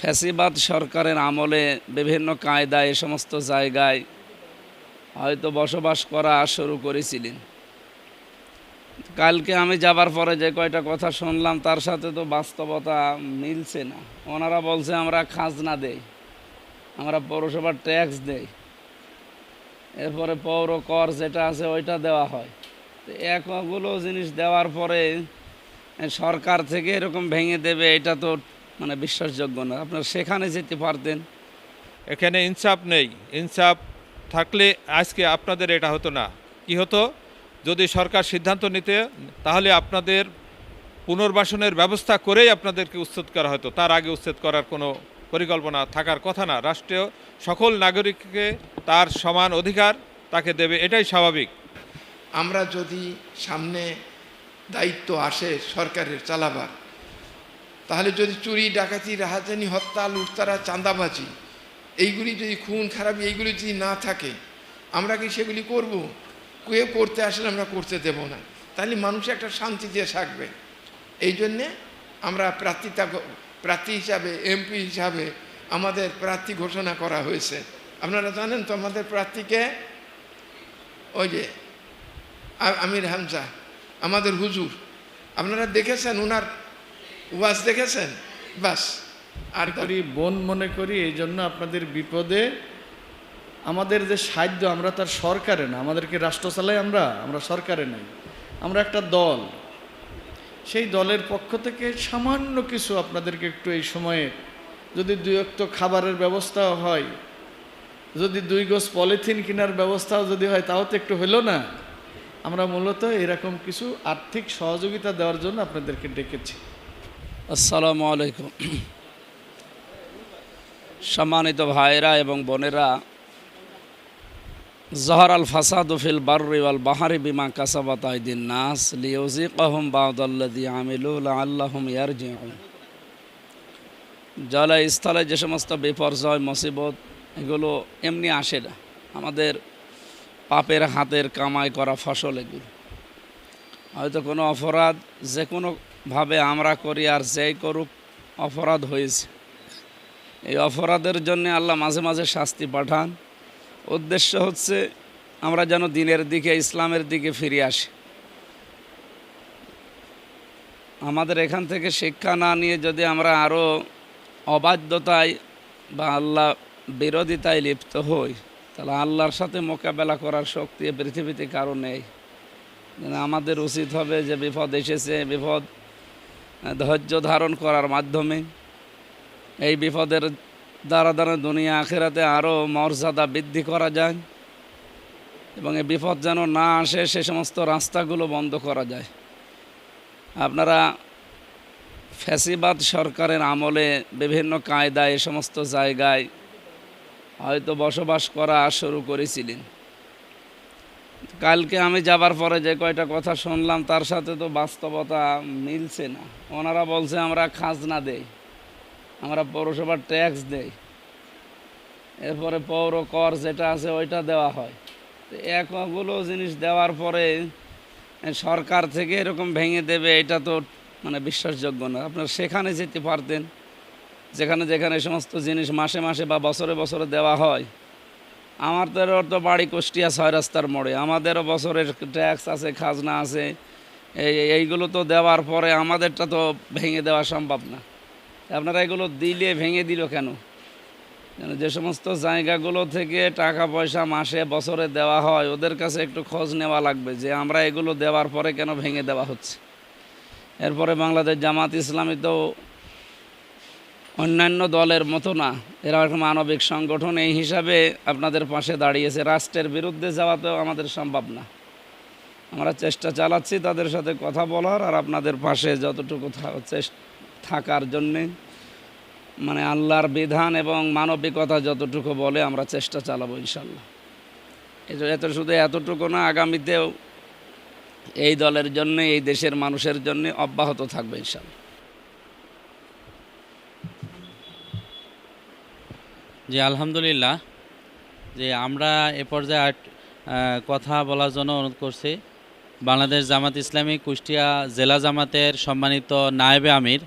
ফ্যাসিবাদ সরকারের আমলে বিভিন্ন কায়দায় এ সমস্ত জায়গায় হয়তো বসবাস করা শুরু করেছিলেন। কালকে আমি যাবার পরে যে কয়টা কথা শুনলাম, তার সাথে তো বাস্তবতা মিলছে না। ওনারা বলছে, আমরা খাজনা দেই, আমরা পৌরসভার ট্যাক্স দেই। এরপরে পৌর কর যেটা আছে, ওইটা দেওয়া হয়। তো একগুলো জিনিস দেওয়ার পরে সরকার থেকে এরকম ভেঙে দেবে, এটা তো মানে বিশ্বাসযোগ্য না। আপনার সেখানে যেতে পারতেন। এখানে ইনসাফ নেই। ইনসাফ থাকলে আজকে আপনাদের এটা হতো না। কি হতো? যদি সরকার সিদ্ধান্ত নিতে তাহলে আপনাদের পুনর্বাসনের ব্যবস্থা করেই আপনাদেরকে উচ্ছেদ করা হতো। তার আগে উচ্ছেদ করার কোনো পরিকল্পনা থাকার কথা না। রাষ্ট্রীয় সকল নাগরিককে তার সমান অধিকার তাকে দেবে। এটাই স্বাভাবিক। আমরা যদি সামনে দায়িত্ব আসে সরকারের চালাবার তাহলে যদি চুরি, ডাকাতি, রাহাজানি, হত্যা, লুটতারা, চাঁদাবাজি, এইগুলি যদি খুন, খারাপি, এইগুলি যদি না থাকে, আমরা কি সেগুলি করব? কেউ করতে আসলে আমরা করতে দেব না। তাহলে মানুষ একটা শান্তি দিয়ে থাকবে। এই জন্যে আমরা প্রার্থিতা প্রার্থী হিসাবে, এমপি হিসাবে আমাদের প্রার্থী ঘোষণা করা হয়েছে। আপনারা জানেন তো আমাদের প্রার্থীকে ওই যে আমির হামজা, আমাদের হুজুর। আপনারা দেখেছেন ওনার ওয়াজ দেখেছেন? বাস। আর করি, বোন মনে করি, এই জন্য আপনাদের বিপদে আমাদের যে সাহায্য, আমরা তার সরকারে না, আমাদেরকে রাষ্ট্র চালাই আমরা আমরা সরকারে নাই। আমরা একটা দল। সেই দলের পক্ষ থেকে সামান্য কিছু আপনাদেরকে একটু এই সময়ে যদি দুই একটু খাবারের ব্যবস্থাও হয়, যদি দুই গোছ পলিথিন কেনার ব্যবস্থাও যদি হয়, তাও তো একটু হলো না। আমরা মূলত এরকম কিছু আর্থিক সহযোগিতা দেওয়ার জন্য আপনাদেরকে ডেকেছি। আসসালামু আলাইকুম। সম্মানিত ভাইরা এবং বোনেরা, জহর আল ফাসাদ ফিল বার্রি ওয়াল বাহারি বিমা কাসাবাত আইদিন নাস লিউজিকাহুম বাউদাল্লাযী আমিলু লাআল্লাহুম ইয়ারজিউন। জলে, স্থলে যে সমস্ত বিপর্যয়, মুসিবত, এগুলো এমনি আসে না। আমাদের পাপের হাতের কামাই করা ফসল এগুলো। হয়তো কোনো অপরাধ যে কোনোভাবে আমরা করি আর যেই করুক অপরাধ হয়েছে। এই অপরাধের জন্য আল্লাহ মাঝে মাঝে শাস্তি পাঠান। উদ্দেশ্য হচ্ছে আমরা যেন দিনের দিকে, ইসলামের দিকে ফিরে আসি। আমাদের এখান থেকে শিক্ষা না নিয়ে যদি আমরা আরও অবাধ্যতায় বা আল্লাহ বিরোধিতায় লিপ্ত হই, তাহলে আল্লাহর সাথে মোকাবেলা করার শক্তি পৃথিবীতে কারও নেই। আমাদের উচিত হবে যে বিপদ এসেছে, বিপদ ধৈর্য ধারণ করার মাধ্যমে এই বিপদের দ্বারা দ্বারা দুনিয়া আখেরাতে আরও মর্যাদা বৃদ্ধি করা যায় এবং এই বিপদ যেন না আসে, সে সমস্ত রাস্তাগুলো বন্ধ করা যায়। আপনারা ফ্যাসিবাদ সরকারের আমলে বিভিন্ন কায়দায় এ সমস্ত জায়গায় হয়তো বসবাস করা শুরু করেছিলেন। কালকে আমি যাবার পরে যে কয়টা কথা শুনলাম, তার সাথে তো বাস্তবতা মিলছে না। ওনারা বলছে, আমরা খাজনা দেই, আমরা পৌরসভার ট্যাক্স দেই। এরপরে পৌর কর যেটা আছে, ওইটা দেওয়া হয়। একগুলো জিনিস দেওয়ার পরে সরকার থেকে এরকম ভেঙে দেবে, এটা তো মানে বিশ্বাসযোগ্য না। আপনার সেখানে যেতে পারতেন, যেখানে যেখানে সমস্ত জিনিস মাসে মাসে বা বছরে বছরে দেওয়া হয়। আমাদেরও তো বাড়ি কুষ্টিয়া ছয় রাস্তার মোড়ে। আমাদেরও বছরের ট্যাক্স আছে, খাজনা আছে। এই, এইগুলো তো দেওয়ার পরে আমাদেরটা তো ভেঙে দেওয়া সম্ভব না। আপনারা এগুলো দিলে ভেঙে দিল কেন? যে সমস্ত জায়গাগুলো থেকে টাকা পয়সা মাসে, বছরে দেওয়া হয়, ওদের কাছে একটু খোঁজ নেওয়া লাগবে যে আমরা এগুলো দেওয়ার পরে কেন ভেঙে দেওয়া হচ্ছে। এরপরে বাংলাদেশ জামাত ইসলামী তো অন্যান্য দলের মতো না। এরা একটা মানবিক সংগঠন, এই হিসাবে আপনাদের পাশে দাঁড়িয়েছে। রাষ্ট্রের বিরুদ্ধে যাওয়া তো আমাদের সম্ভব না। আমরা চেষ্টা চালাচ্ছি তাদের সাথে কথা বলার আর আপনাদের পাশে যতটুকু থাকার জন্যে। মানে আল্লাহর বিধান এবং মানবিকতা যতটুকু বলে আমরা চেষ্টা চালাবো ইনশাল্লাহ। এত শুধু এতটুকু না, আগামীতেও এই দলের জন্য, এই দেশের মানুষের জন্য অব্যাহত থাকবে ইনশাল্লাহ। জি আলহামদুলিল্লাহ, যে আমরা এ পর্যায়ে কথা বলার জন্য অনুরোধ করছি। বাংলাদেশ জামাত ইসলামী কুষ্টিয়া জেলা জামাতের সম্মানিত নায়েবে আমির,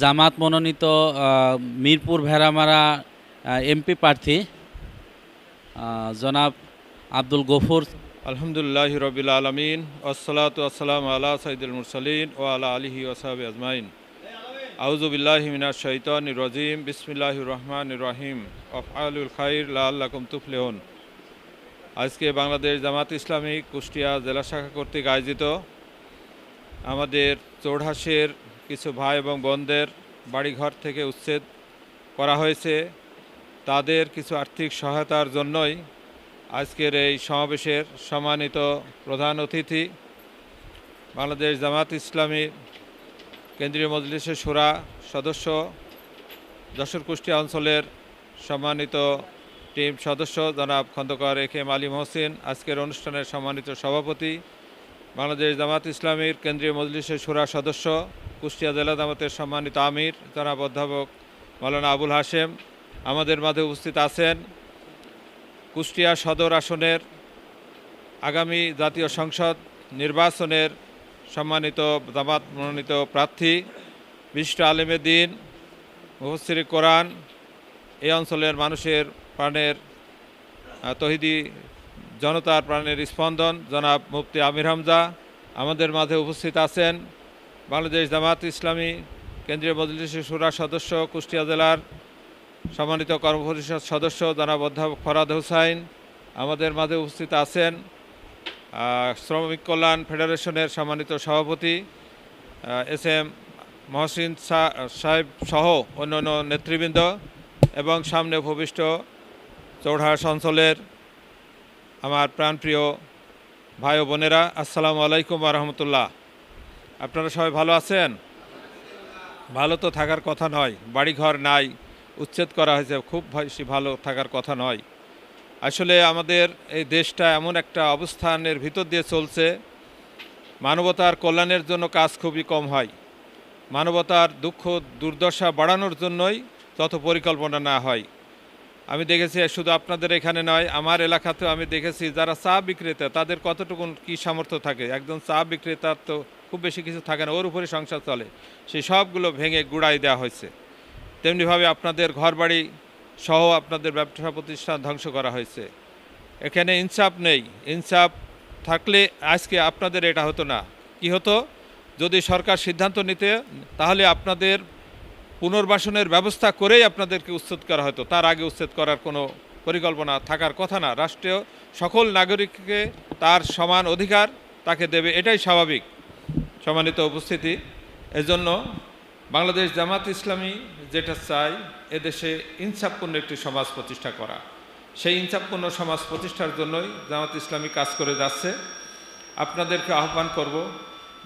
জামাত মনোনীত মিরপুর ভেড়ামারা এমপি প্রার্থী জনাব আব্দুল গফুর। আলহামদুলিল্লাহ রবিল আলমিন, আসসালাত আসসালাম আলা সাইদুল মুরসালিন ও আলা আলিহি ওসাহাব আজমাইন। আউজুবিল্লাহ মিনা শৈতান রজিম বিসমিল্লাহ রহমান রহিম। আফআলুল খাইর লাল্লাকুম তুফলেহন। আজকে বাংলাদেশ জামাত ইসলামী কুষ্টিয়া জেলা শাখা কর্তৃক আয়োজিত আমাদের চৌড়হাসের কিছু ভাই এবং বোনদের বাড়িঘর থেকে উচ্ছেদ করা হয়েছে। তাদের কিছু আর্থিক সহায়তার জন্যই আজকের এই সমাবেশের সম্মানিত প্রধান অতিথি বাংলাদেশ জামাত ইসলামী কেন্দ্রীয় মজলিসের সুরা সদস্য, যশোর কুষ্টিয়া অঞ্চলের সম্মানিত টিম সদস্য জনাব খন্দকার এ কে আলী মহসিন, আজকের অনুষ্ঠানের সম্মানিত সভাপতি, বাংলাদেশ জামাত ইসলামীর কেন্দ্রীয় মজলিসের সুরা সদস্য, কুষ্টিয়া জেলা জামাতের সম্মানিত আমির, জনাব অধ্যাপক মৌলানা আবুল হাশেম আমাদের মাঝে উপস্থিত আছেন। কুষ্টিয়া সদর আসনের আগামী জাতীয় সংসদ নির্বাচনের সম্মানিত জামাত মনোনীত প্রার্থী, বিশিষ্ট আলেমে দিন মুফসির কোরআন, এই অঞ্চলের মানুষের প্রাণের তহিদি জনতার প্রাণের স্পন্দন, জনাব মুফতি আমির হামজা আমাদের মাঝে উপস্থিত আছেন। বাংলাদেশ জামাত ইসলামী কেন্দ্রীয় মজলিসের সুরা সদস্য, কুষ্টিয়া জেলার সম্মানিত কর্মপরিষদ সদস্য, জনাব অধ্যাপক ফরাদ হোসাইন আমাদের মাঝে উপস্থিত আছেন। শ্রমিক কল্যাণ ফেডারেশনের সম্মানিত সভাপতি এস এম মহসিন সাহেব সহ অন্যান্য নেতৃবৃন্দ এবং সামনে ভবিষ্ঠ চৌড়হাস অঞ্চলের আমার প্রাণপ্রিয় ভাই ও বোনেরা, আসসালামু আলাইকুম রহমতুল্লাহ। আপনারা সবাই ভালো আছেন? ভালো তো থাকার কথা নয়, বাড়িঘর নাই, উচ্ছেদ করা হয়েছে, খুব বেশি ভালো থাকার কথা নয়। আসলে আমাদের এই দেশটা এমন একটা অবস্থানের ভিতর দিয়ে চলছে, মানবতার কল্যাণের জন্য কাজ খুবই কম হয়। মানবতার দুঃখ, দুর্দশা বাড়ানোর জন্যই তত পরিকল্পনা না হয়। আমি দেখেছি, শুধু আপনাদের এখানে নয়, আমার এলাকাতেও আমি দেখেছি, যারা চা বিক্রেতা, তাদের কতটুকু কী সামর্থ্য থাকে? একজন চা বিক্রেতার তো খুব বেশি কিছু থাকে না, ওর উপরে সংসার চলে। সেই সবগুলো ভেঙে গুড়াই দেওয়া হয়েছে। তেমনিভাবে আপনাদের ঘরবাড়ি সহ আপনাদের ব্যবসা প্রতিষ্ঠান ধ্বংস করা হয়েছে। এখানে ইনসাফ নেই। ইনসাফ থাকলে আজকে আপনাদের এটা হতো না। কি হতো? যদি সরকার সিদ্ধান্ত নিতে, তাহলে আপনাদের পুনর্বাসনের ব্যবস্থা করেই আপনাদেরকে উচ্ছেদ করা হতো। তার আগে উচ্ছেদ করার কোনো পরিকল্পনা থাকার কথা না। রাষ্ট্রীয় সকল নাগরিককে তার সমান অধিকার তাকে দেবে। এটাই স্বাভাবিক। সম্মানিত উপস্থিতি। এজন্য বাংলাদেশ জামাত ইসলামী যেটা চাই এদেশে ইনসাফপূর্ণ একটি সমাজ প্রতিষ্ঠা করা। সেই ইনসাফপূর্ণ সমাজ প্রতিষ্ঠার জন্যই জামাত ইসলামী কাজ করে যাচ্ছে। আপনাদেরকে আহ্বান করব,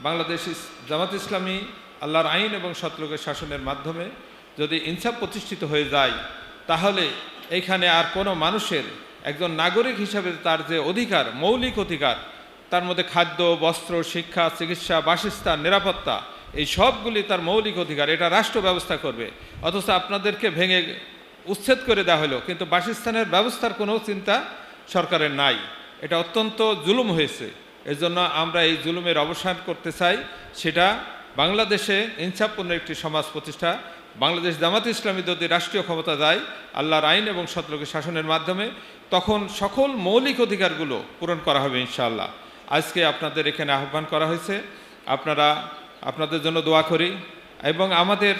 বাংলাদেশ জামাত ইসলামী আল্লাহর আইন এবং সতলোকের শাসনের মাধ্যমে যদি ইনসাফ প্রতিষ্ঠিত হয়ে যায়, তাহলে এইখানে আর কোনো মানুষের, একজন নাগরিক হিসাবে তার যে অধিকার, মৌলিক অধিকার, তার মধ্যে খাদ্য, বস্ত্র, শিক্ষা, চিকিৎসা, বাসস্থান, নিরাপত্তা এই সবগুলি তার মৌলিক অধিকার, এটা রাষ্ট্র ব্যবস্থা করবে। অথচ আপনাদেরকে ভেঙে উচ্ছেদ করে দেওয়া হলো, কিন্তু বাসস্থানের ব্যবস্থার কোনো চিন্তা সরকারের নাই। এটা অত্যন্ত জুলুম হয়েছে। এজন্য আমরা এই জুলুমের অবসান করতে চাই। সেটা বাংলাদেশে ইনসাফপূর্ণ একটি সমাজ প্রতিষ্ঠা। বাংলাদেশ জামাত ইসলামী যদি রাষ্ট্রীয় ক্ষমতা দেয়, আল্লাহর আইন এবং সতলোকের শাসনের মাধ্যমে, তখন সকল মৌলিক অধিকারগুলো পূরণ করা হবে ইনশাআল্লাহ। আজকে আপনাদের এখানে আহ্বান করা হয়েছে, আপনারা আপনাদের জন্য দোয়া করি এবং আমাদের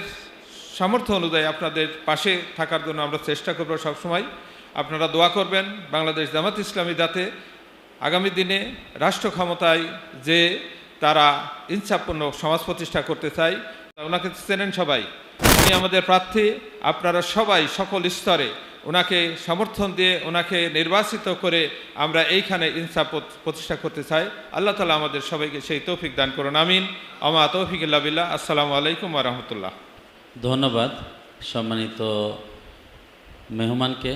সামর্থ্য অনুযায়ী আপনাদের পাশে থাকার জন্য আমরা চেষ্টা করব সবসময়। আপনারা দোয়া করবেন বাংলাদেশ জামাত ইসলামী যাতে আগামী দিনে রাষ্ট্র ক্ষমতায় যে তারা ইনসাফপূর্ণ সমাজ প্রতিষ্ঠা করতে চায় ওনাকে চেনেন সবাই। উনি আমাদের প্রার্থী। আপনারা সবাই সকল স্তরে ওনাকে সমর্থন দিয়ে ওনাকে নির্বাচিত করে আমরা এইখানে ইনসাফ প্রতিষ্ঠা করতে চাই। আল্লাহ তালা আমাদের সবাইকে সেই তৌফিক দান করুন, আমিন। আমা তৌফিক বিল্লাহ। আসসালামু আলাইকুম রহমতুল্লাহ। ধন্যবাদ সম্মানিত মেহমানকে।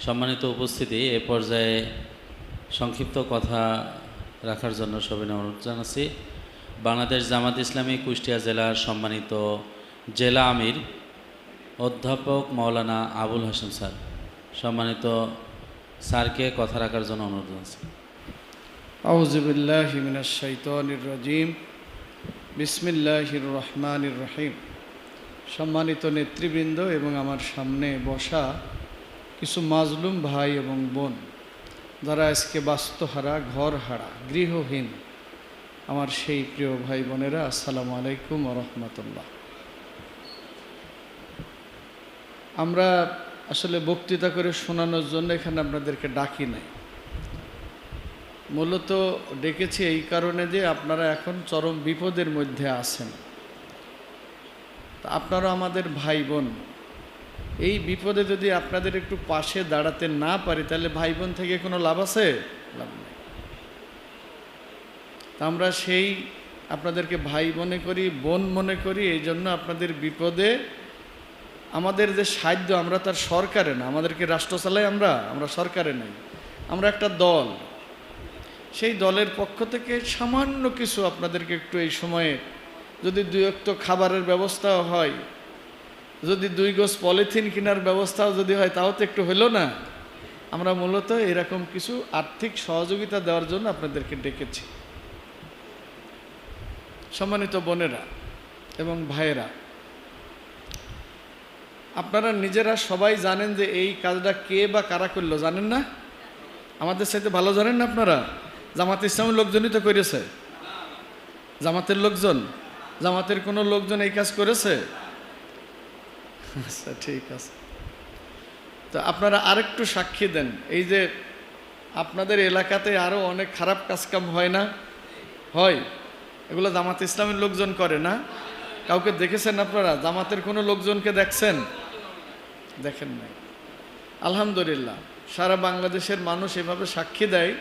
সম্মানিত উপস্থিতি, এ পর্যায়ে সংক্ষিপ্ত কথা রাখার জন্য সবাই অনুরোধ জানাচ্ছি। বাংলাদেশ জামাত ইসলামী কুষ্টিয়া জেলার সম্মানিত জেলা আমির অধ্যাপক মাওলানা আবুল হাসান স্যার। সম্মানিত স্যারকে কথা রাখার জন্য অনুরোধ জানাচ্ছি। আউজুবিল্লাহ মিনাশ শাইতানির রাজিম। বিসমিল্লাহির রহমানির রহিম। সম্মানিত নেতৃবৃন্দ এবং আমার সামনে বসা কিছু মাজলুম ভাই এবং বোন, যারা আজকে বাস্তুহারা ঘর হারা গৃহহীন, আমার সেই প্রিয় ভাই বোনেরা, আসসালামু আলাইকুম রহমতুল্লাহ। আমরা আসলে বক্তৃতা করে শোনানোর জন্য এখানে আপনাদেরকে ডাকি নাই। মূলত ডেকেছি এই কারণে যে আপনারা এখন চরম বিপদের মধ্যে আছেন। আপনারা আমাদের ভাই বোন এই বিপদে যদি আপনাদের একটু পাশে দাঁড়াতে না পারি, তাহলে ভাই বোন থেকে কোনো লাভ আছে? লাভ নেই। আমরা সেই আপনাদেরকে ভাই মনে করি, বোন মনে করি, এই জন্য আপনাদের বিপদে আমাদের যে সাহায্য, আমরা তার সরকারে না। আমাদেরকে রাষ্ট্র চালাই আমরা আমরা সরকারে নাই। আমরা একটা দল। সেই দলের পক্ষ থেকে সামান্য কিছু আপনাদেরকে একটু এই সময়ে যদি দুই একটু খাবারের ব্যবস্থাও হয়, যদি দুই গোছ পলিথিন কেনার ব্যবস্থাও যদি হয়, তাও তো একটু হলো না। আমরা মূলত এরকম কিছু আর্থিক সহযোগিতা দেওয়ার জন্য আপনাদেরকে ডেকেছি। সম্মানিত বোনেরা এবং ভাইয়েরা আপনারা নিজেরা সবাই জানেন যে এই কাজটা কে বা কারা করল, জানেন না? আমাদের সাথে ভালো জানেন না আপনারা? জামাত ইসলামের লোকজনই তো করেছে। জামাতের লোকজন। জামাতের কোনো লোকজন এই কাজ করেছে? আচ্ছা ঠিক আছে। তো আপনারা আরেকটু সাক্ষী দেন। এই যে আপনাদের এলাকাতে আরও অনেক খারাপ কাজকাম হয় না? হয়। এগুলো জামাত ইসলামের লোকজন করে না? কাউকে দেখেছেন আপনারা? জামাতের কোনো লোকজনকে দেখছেন? দেখেন নাই। আলহামদুলিল্লাহ, সারা বাংলাদেশের মানুষ এভাবে সাক্ষী দেয়।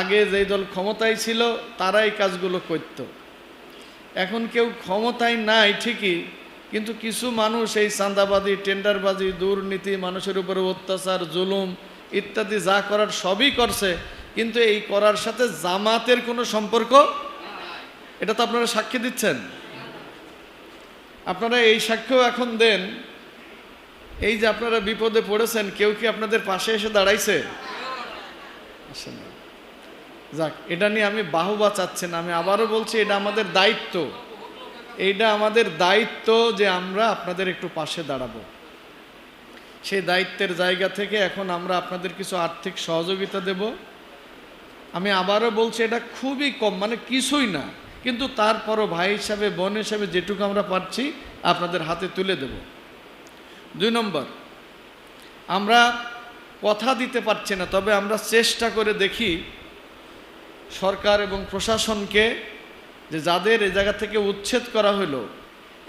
আগে যেই দল ক্ষমতায় ছিল, তারাই কাজগুলো করত। এখন কেউ ক্ষমতায় নাই ঠিকই, কিন্তু কিছু মানুষ এই চাঁদাবাজি, টেন্ডারবাজি, দুর্নীতি, মানুষের উপরে অত্যাচার, জুলুম ইত্যাদি যা করার সবই করছে, কিন্তু এই করার সাথে জামাতের কোনো সম্পর্ক এটা তো আপনারা সাক্ষী দিচ্ছেন। আপনারা এই সাক্ষ্য এখন দেন এই যে আপনারা বিপদে পড়েছেন, কেউ কি আপনাদের পাশে এসে দাঁড়াইছে। যাক, এটা নিয়ে আমি বাহুবা চাচ্ছি আমি আবারও বলছি, এটা আমাদের দায়িত্ব। এইটা আমাদের দায়িত্ব যে আমরা আপনাদের একটু পাশে দাঁড়াবো। সেই দায়িত্বের জায়গা থেকে এখন আমরা আপনাদের কিছু আর্থিক সহযোগিতা দেব। আমি আবারও বলছি, এটা খুবই কম মানে কিছুই না। কিন্তু তারপরও ভাই হিসাবে, বোন হিসাবে যেটুকু আমরা পারছি, আপনাদের হাতে তুলে দেব। দুই নম্বর, আমরা কথা দিতে পারছি না, তবে আমরা চেষ্টা করে দেখি সরকার এবং প্রশাসনকে যে যাদের এ জায়গা থেকে উচ্ছেদ করা হলো,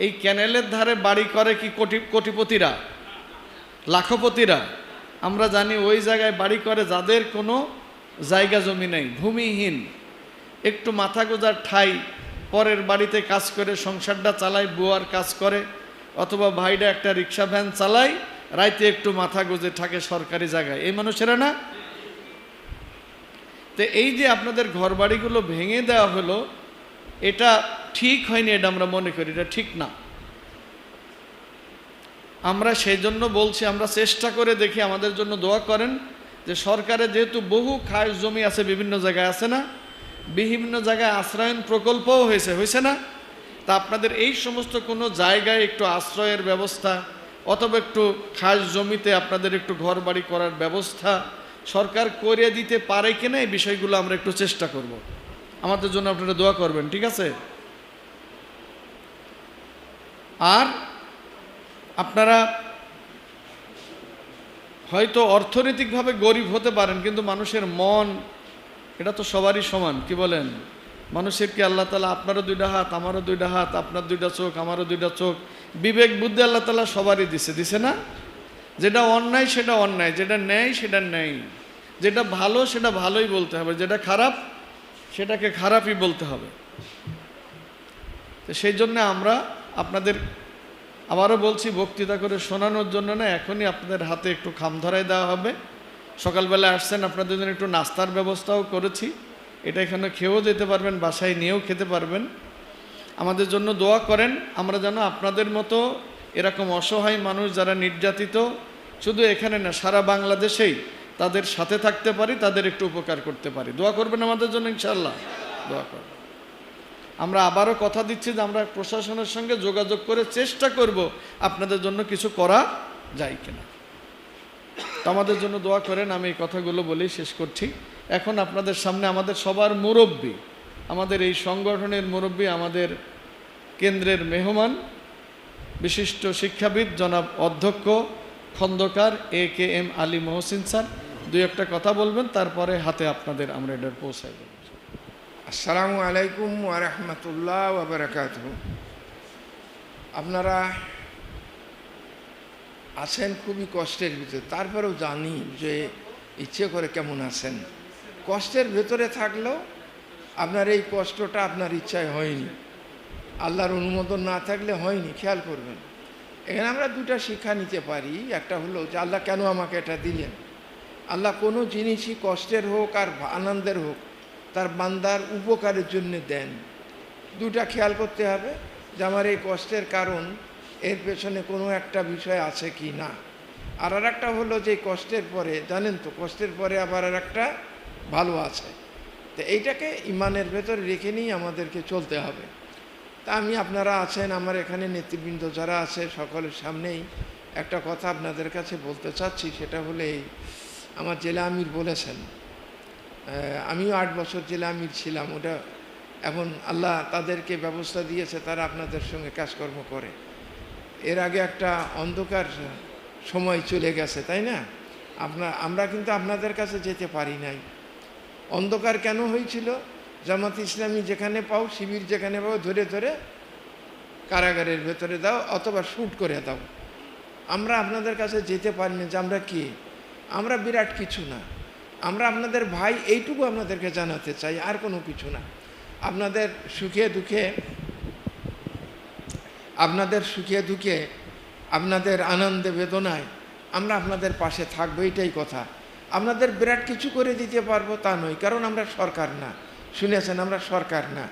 এই ক্যানেলের ধারে বাড়ি করে কি কোটি, কোটিপতিরা, লাখপতিরা? আমরা জানি ওই জায়গায় বাড়ি করে যাদের কোনো জায়গা জমি নেই, ভূমিহীন, একটু মাথা গোজার ঠাই, পরের বাড়িতে কাজ করে, সংসারটা চালায়, বুয়ার কাজ করে অথবা ভাইটা একটা রিক্সা ভ্যান চালায় রাইতে একটু মাথা গোজে থাকে সরকারি জায়গায়। এই মানুষেরা না? তো এই যে আপনাদের ঘরবাড়িগুলো ভেঙে দেওয়া হলো, এটা ঠিক হয়নি এটা আমরা মনে করি, এটা ঠিক না। আমরা সেই জন্য বলছি, আমরা চেষ্টা করে দেখি, আমাদের জন্য দোয়া করেন যে সরকারের যেহেতু বহু খাস জমি আছে, বিভিন্ন জায়গায় আছে না, বিভিন্ন জায়গায় আশ্রয়ন প্রকল্পও হয়েছে হয়েছে না? তা আপনাদের এই সমস্ত কোনো জায়গায় একটু আশ্রয়ের ব্যবস্থা অথবা একটু খাস জমিতে আপনাদের একটু ঘর বাড়ি করার ব্যবস্থা সরকার করে দিতে পারে কিনা এই বিষয়গুলো আমরা একটু চেষ্টা করব। আমাদের জন্য আপনারা দোয়া করবেন, ঠিক আছে? আর আপনারা হয়তো অর্থনৈতিকভাবে গরিব হতে পারেন, কিন্তু মানুষের মন, এটা তো সবারই সমান, কি বলেন? মানুষের কি আল্লাহ তালা আপনারও দুইটা হাত, আমারও দুইটা হাত, আপনার দুইটা চোখ, আমারও দুইটা চোখ? বিবেক, বুদ্ধি আল্লাহ তালা সবারই দিছে দিছে না? যেটা অন্যায় সেটা অন্যায়, যেটা ন্যায় সেটা ন্যায়। যেটা ভালো সেটা ভালোই বলতে হবে, যেটা খারাপ সেটাকে খারাপই বলতে হবে। তো সেই জন্য আমরা আপনাদের আবারও বলছি, বক্তৃতা করে শোনানোর জন্য না, এখনই আপনাদের হাতে একটু খাম ধরাই দেওয়া হবে। সকালবেলা আসছেন, আপনাদের জন্য একটু নাস্তার ব্যবস্থাও করেছি। এটা এখানে খেয়েও যেতে পারবেন, বাসায় নিয়েও খেতে পারবেন। আমাদের জন্য দোয়া করেন, আমরা যেন আপনাদের মতো এরকম অসহায় মানুষ যারা নির্যাতিত, শুধু এখানে না, সারা বাংলাদেশেই তাদের সাথে থাকতে পারি, তাদের একটু উপকার করতে পারি। দোয়া করবেন আমাদের জন্য ইনশাল্লাহ দোয়া করবেন। আমরা আবারও কথা দিচ্ছি যে আমরা প্রশাসনের সঙ্গে যোগাযোগ করে চেষ্টা করব আপনাদের জন্য কিছু করা যায় কিনা। তো আমাদের জন্য দোয়া করেন, আমি এই কথাগুলো বলেই শেষ করছি। এখন আপনাদের সামনে আমাদের সবার মুরব্বী, আমাদের এই সংগঠনের মুরব্বী, আমাদের কেন্দ্রের মেহমান, বিশিষ্ট শিক্ষাবিদ জনাব অধ্যক্ষ Khandaker A K M Ali Mohsin sir. দুই একটা কথা বলবেন, তারপরে হাতে আপনাদের আমরা এটা পৌঁছাই দেব। আসসালামু আলাইকুম ওরহমতুল্লাহ ওবরাকাত আপনারা আছেন খুবই কষ্টের ভিতরে, তারপরেও জানি যে ইচ্ছে করে কেমন আছেন। কষ্টের ভেতরে থাকলেও আপনার এই কষ্টটা আপনার ইচ্ছায় হয়নি। আল্লাহর অনুমোদন না থাকলে হয়নি, খেয়াল করবেন। এখানে আমরা দুটা শিক্ষা নিতে পারি। একটা হলো যে আল্লাহ কেন আমাকে এটা দিলেন? আল্লাহ কোনো জিনিসই কষ্টের হোক আর আনন্দের হোক, তার বান্দার উপকারের জন্য দেন। দুটা খেয়াল করতে হবে যে আমার এই কষ্টের কারণ, এর পেছনে কোনো একটা বিষয় আছে কি না। আর আর একটা হলো যে কষ্টের পরে, জানেন তো, কষ্টের পরে আবার আর একটা ভালো আছে। তো এইটাকে ইমানের ভেতর রেখে নিয়েই আমাদেরকে চলতে হবে। তা আমি, আপনারা আছেন, আমার এখানে নেতৃবৃন্দ যারা আছে, সকলের সামনেই একটা কথা আপনাদের কাছে বলতে চাচ্ছি, সেটা হলে আমার জেলা আমির বলেছেন। আমিও আট বছর জেলা আমির ছিলাম, ওটা এখন আল্লাহ তাদেরকে ব্যবস্থা দিয়েছে, তারা আপনাদের সঙ্গে কাজকর্ম করে। এর আগে একটা অন্ধকার সময় চলে গেছে, তাই না? আপনার, আমরা কিন্তু আপনাদের কাছে যেতে পারি নাই। অন্ধকার কেন হয়েছিল? জামাত ইসলামী যেখানে পাও, শিবির যেখানে পাও, ধরে ধরে কারাগারের ভেতরে দাও অথবা শ্যুট করে দাও। আমরা আপনাদের কাছে যেতে পারি না যে আমরা কে। আমরা বিরাট কিছু না। আমরা আপনাদের ভাই এইটুকু আপনাদেরকে জানাতে চাই, আর কোনো কিছু না। আপনাদের সুখে দুঃখে, আপনাদের সুখে দুঃখে, আপনাদের আনন্দে বেদনায় আমরা আপনাদের পাশে থাকব, এটাই কথা। আপনাদের বিরাট কিছু করে দিতে পারব তা নয়, কারণ আমরা সরকার না। শুনেছেন, আমরা সরকার না।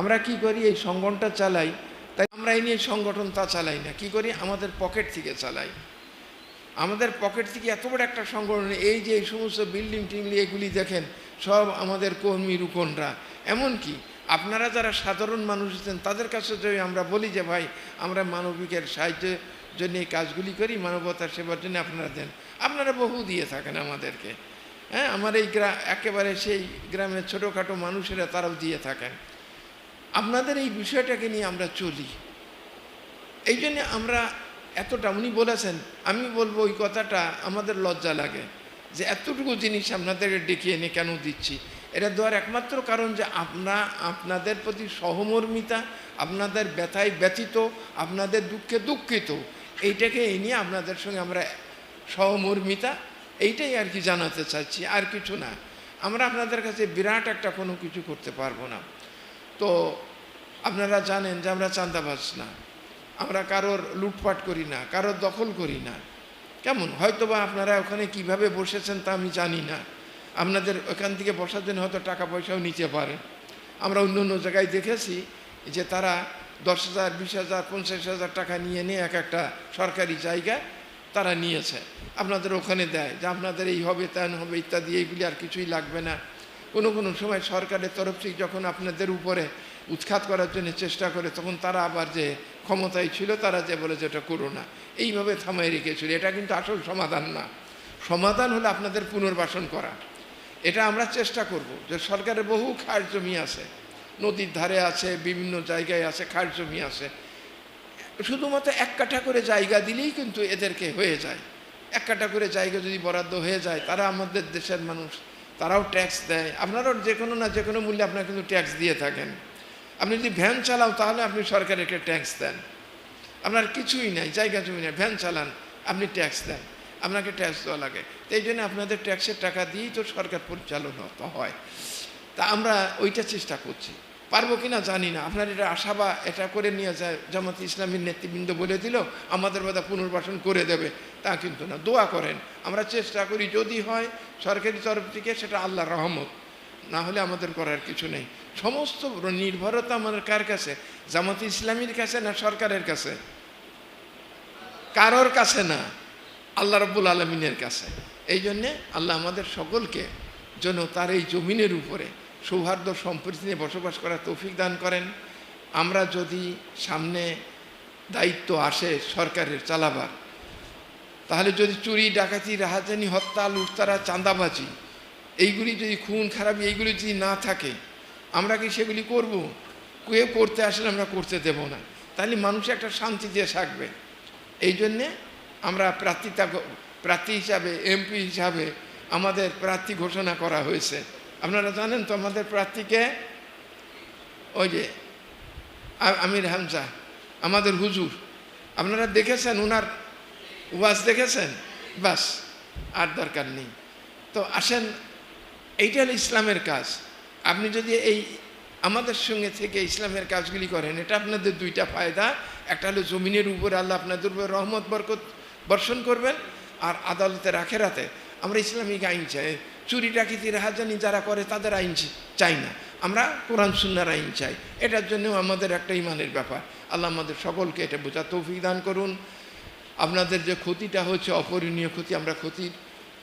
আমরা কি করি, এই সংগঠনটা চালাই, তাই আমরা এই নিয়ে সংগঠন তা চালাই না। কি করি, আমাদের পকেট থেকে চালাই। আমাদের পকেট থেকে এত বড় একটা সংগঠন, এই যে এই সমস্ত বিল্ডিং টিল্ডিং এগুলি দেখেন, সব আমাদের কর্মী রুকনরা এমনকি আপনারা যারা সাধারণ মানুষ আছেন, তাদের কাছে যদি আমরা বলি যে, ভাই, আমরা মানবিকের সাহায্যের জন্য এই কাজগুলি করি, মানবতার সেবার জন্য আপনারা দেন। আপনারা বহু দিয়ে থাকেন আমাদেরকে। হ্যাঁ আমার এই গ্রাম একেবারে সেই গ্রামের ছোটোখাটো মানুষেরা তারাও দিয়ে থাকেন। আপনাদের এই বিষয়টাকে নিয়ে আমরা চলি। এই জন্যে আমরা এতটা, উনি বলেছেন, আমি বলব ওই কথাটা, আমাদের লজ্জা লাগে যে এতটুকু জিনিস আপনাদেরকে ডেকে এনে কেন দিচ্ছি? এটা দেওয়ার একমাত্র কারণ যে আপনা, আপনাদের প্রতি সহমর্মিতা, আপনাদের ব্যথায় ব্যথিত, আপনাদের দুঃখে দুঃখিত, এইটাকে এই নিয়ে আপনাদের সঙ্গে আমরা সহমর্মিতা, এইটাই আর কি জানাতে চাচ্ছি, আর কিছু না। আমরা আপনাদের কাছে বিরাট একটা কোনো কিছু করতে পারব না। তো আপনারা জানেন যে আমরা চাঁদাবাজ না। আমরা কারোর লুটপাট করি না, কারোর দখল করি না। কেমন? হয়তো বা আপনারা ওখানে কীভাবে বসেছেন তা আমি জানি না। আপনাদের ওখান থেকে বসার জন্য হয়তো টাকা পয়সাও নিতে পারে। আমরা অন্য অন্য জায়গায় দেখেছি যে তারা দশ হাজার, বিশ হাজার, পঞ্চাশ হাজার টাকা নিয়ে নিয়ে এক একটা সরকারি জায়গা তারা নিয়েছে। আপনাদের ওখানে দেয় যে আপনাদের এই হবে তেন হবে, ইত্যাদি, এইগুলি আর কিছুই লাগবে না। কোনো কোনো সময় সরকারের তরফ থেকে যখন আপনাদের উপরে উৎখাত করার জন্য চেষ্টা করে, তখন তারা আবার যে ক্ষমতায় ছিল, তারা যে বলে যে এটা করো না। এইভাবে থামাই রেখেছিল। এটা কিন্তু আসল সমাধান না। সমাধান হলো আপনাদের পুনর্বাসন করা। এটা আমরা চেষ্টা করব যে সরকারের বহু খাস জমি আছে, নদীর ধারে আছে, বিভিন্ন জায়গায় আছে, খাস জমি আছে। শুধুমাত্র এক কাঠা করে জায়গা দিলেই কিন্তু এদেরকে হয়ে যায়। এক কাঠা করে জায়গা যদি বরাদ্দ হয়ে যায়, তারা আমাদের দেশের মানুষ, তারাও ট্যাক্স দেয়। আপনারাও যে কোনো না যে কোনো মূল্যে আপনারা কিন্তু ট্যাক্স দিয়ে থাকেন। আপনি যদি ভ্যান চালাও, তাহলে আপনি সরকারকে ট্যাক্স দেন। আপনার কিছুই নাই, জায়গা জমি নেই ভ্যান চালান, আপনি ট্যাক্স দেন। আপনাকে ট্যাক্স দেওয়া লাগে। তো এই জন্য আপনাদের ট্যাক্সের টাকা দিয়েই তো সরকার পরিচালনা হয়। তা আমরা ওইটা চেষ্টা করছি। পারব কি না জানি না। আপনার এটা আশা বা এটা করে নিয়ে যায়, জামাত ইসলামীর নেতৃবৃন্দ বলে দিল, আমাদের বোধহয় পুনর্বাসন করে দেবে। তা কিন্তু না, দোয়া করেন। আমরা চেষ্টা করি, যদি হয়, সরকারি তরফ থেকে সেটা আল্লাহ রহমত। না হলে আমাদের করার কিছু নেই। সমস্ত নির্ভরতা আমাদের কার কাছে? জামাত ইসলামীর কাছে না সরকারের কাছে? কারোর কাছে না। আল্লাহ রব্বুল আলমিনের কাছে। এই জন্যে আল্লাহ আমাদের সকলকে যেন তার এই জমিনের উপরে সৌহার্দ্য সম্প্রীতি নিয়ে বসবাস করার তৌফিক দান করেন। আমরা যদি সামনে দায়িত্ব আসে সরকারের চালাবার, তাহলে যদি চুরি, ডাকাতি, রাহাজানি, হত্যা, লুটতারা, চাঁদাবাজি, এইগুলি যদি খুন, খারাপি, এইগুলি যদি না থাকে, আমরা কি সেগুলি করব? কেউ করতে আসলে আমরা করতে দেব না। তাহলে মানুষ একটা শান্তি দিয়ে থাকবে। এই জন্যে আমরা প্রার্থিতা প্রার্থী হিসাবে, এমপি হিসাবে আমাদের প্রার্থী ঘোষণা করা হয়েছে। আপনারা জানেন তো আমাদের প্রার্থীকে, ওই যে আমির হামজা, আমাদের হুজুর। আপনারা দেখেছেন ওনার ওয়াজ দেখেছেন? বাস, আর দরকার নেই। তো আসেন, এইটা হলো ইসলামের কাজ। আপনি যদি এই আমাদের সঙ্গে থেকে ইসলামের কাজগুলি করেন, এটা আপনাদের দুইটা ফায়দা। একটা হলো জমিনের উপর আল্লাহ আপনাদের উপর রহমত, বরকত বর্ষণ করবেন, আর আদালতের আখেরাতে। আমরা ইসলামিক আইন চাই। চুরি ডাকিতি রাহাজানি যারা করে তাদের আইন চাই না। আমরা কোরআন, সুন্নার আইন চাই। এটার জন্যও আমাদের একটা ইমানের ব্যাপার। আল্লাহ আমাদের সকলকে এটা বোঝা তৌফিক দান করুন। আপনাদের যে ক্ষতিটা হচ্ছে অপরিণীয় ক্ষতি আমরা ক্ষতির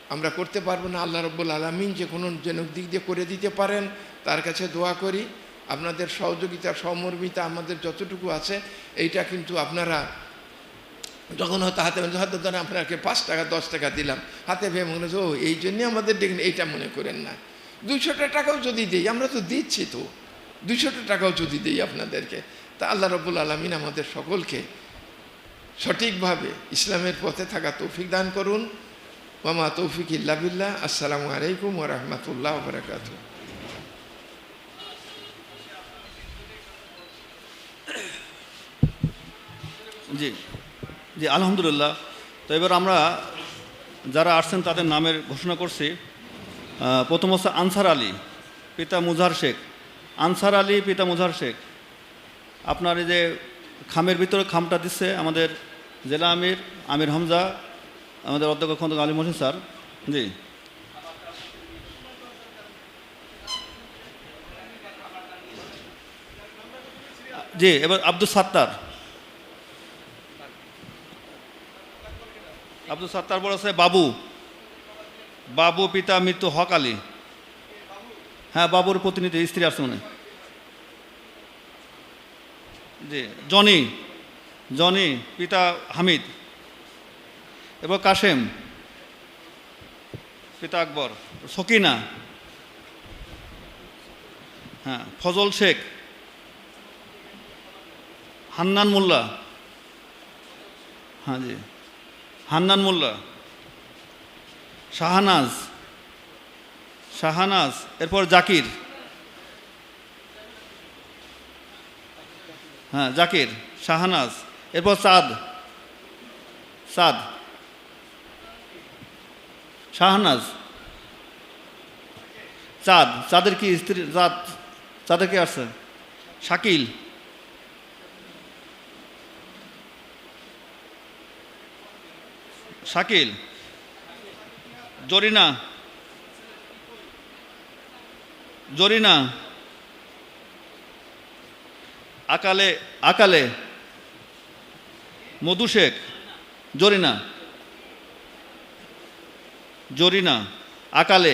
আমরা করতে পারব না। আল্লাহ রব্বুল আলমিন যে কোনো যেন দিক দিয়ে করে দিতে পারেন, তার কাছে দোয়া করি। আপনাদের সহযোগিতা সহমর্মিতা আমাদের যতটুকু আছে, এইটা কিন্তু আপনারা যখন হয়তো হাতে হয়তো ধরেন আপনাকে পাঁচ টাকা, দশ টাকা দিলাম। হাতে ভেবে মনে হচ্ছে ও এই জন্যে আমাদের ডেকে এইটা মনে করেন না। দুইশোটা টাকাও যদি দিই, আমরা তো দিচ্ছি তো। দুইশোটা টাকাও যদি দিই আপনাদেরকে, তা আল্লাহ রব্বুল আলমিন আমাদের সকলকে সঠিকভাবে ইসলামের পথে থাকা তৌফিক দান করুন। মামা তৌফিক ইল্লাবিল্লাহ আসসালামু আলাইকুম ওরহমতুল্লাহ বরকাত জি। জি আলহামদুলিল্লাহ, তো এবার আমরা যারা আসছেন তাদের নামের ঘোষণা করছি। প্রথম হচ্ছে আনসার আলী, পিতা মুজার শেখ। আনসার আলী, পিতা মুজার শেখ। আপনার এই যে খামের ভিতরে খামটা দিচ্ছে আমাদের জেলা আমির আমির হামজা, আমাদের অধ্যক্ষ খন্দক আলী মহিন স্যার। জি। জি, এবার আব্দুল সাত্তার। আব্দুল সাত্তার বড় আছে বাবু। বাবু, পিতা, মৃত্যু, হক আলী। হ্যাঁ বাবুর প্রতিনিধি, স্ত্রী আসছে মনে জি, জনি। জনি, পিতা হামিদ। এবার কাশেম। পিতা আকবর। সকিনা। হ্যাঁ ফজল শেখ। হান্নান মোল্লা। হ্যাঁ জি। হান্নান মোল্লা, শাহানাজ শাহানাজ, এরপর জাকির। হ্যাঁ জাকির, শাহানাজ, এরপর চাঁদ চাঁদ শাহানাজ চাঁদ চাঁদের কি স্ত্রী চাঁদ চাঁদের কি আসছে? শাকিল। শাকিল জরিনা জরিনা আকালে আকালে মধু শেখ জরিনা জরিনা আকালে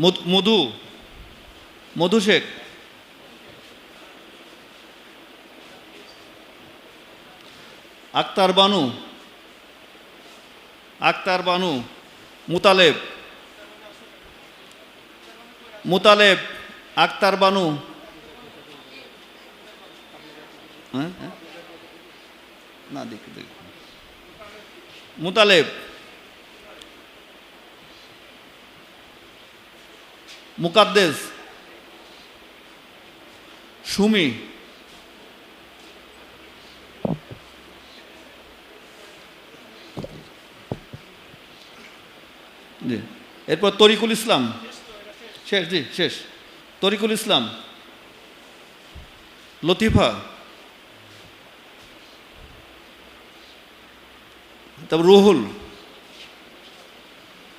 মধু- মধু শেখ আক্তার বানু আক্তার বানু মুতালেব মুতালেব আক্তার বানু। হ্যাঁ, হ্যাঁ? না দেখ মুতালেব মুকাদ্দেস সুমি জি এরপর তরিকুল ইসলাম। শেষ, জি, শেষ। তরিকুল ইসলাম। লতিফা। তারপর রুহুল।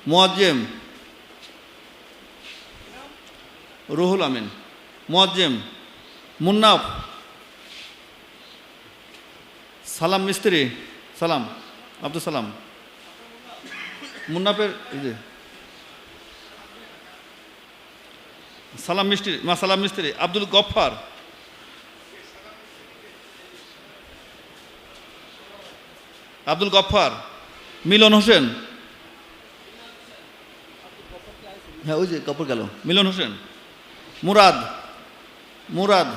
মোয়াজ্জেম। রুহুল আমিন। মোয়াজ্জেম। মুন্নাফ। সালাম মিস্ত্রি। সালাম। আব্দুল সালাম। মুন্নাফের, এই যে সালাম মিস্ত্রি মা সালাম মিস্ত্রি আব্দুল গফফার। আব্দুল গফফার মিলন হোসেন। হ্যাঁ ওই যে কাপড় গেল মিলন হোসেন। মুরাদ মুরাদ।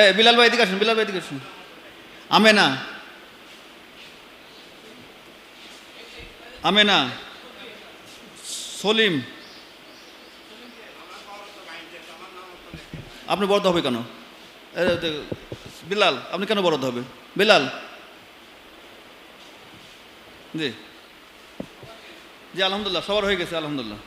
এ বিলাল ভাই এদিকে আসুন বিলাল ভাই এদিকে আসুন। আমেনা। আমেনা। সলিম। আপনি বরাদ্দ হবে কেন? বিলাল, আপনি কেন বরাদ্দ হবে? বিলাল। জি। জি, আলহামদুলিল্লাহ, সবার হয়ে গেছে, আলহামদুলিল্লাহ।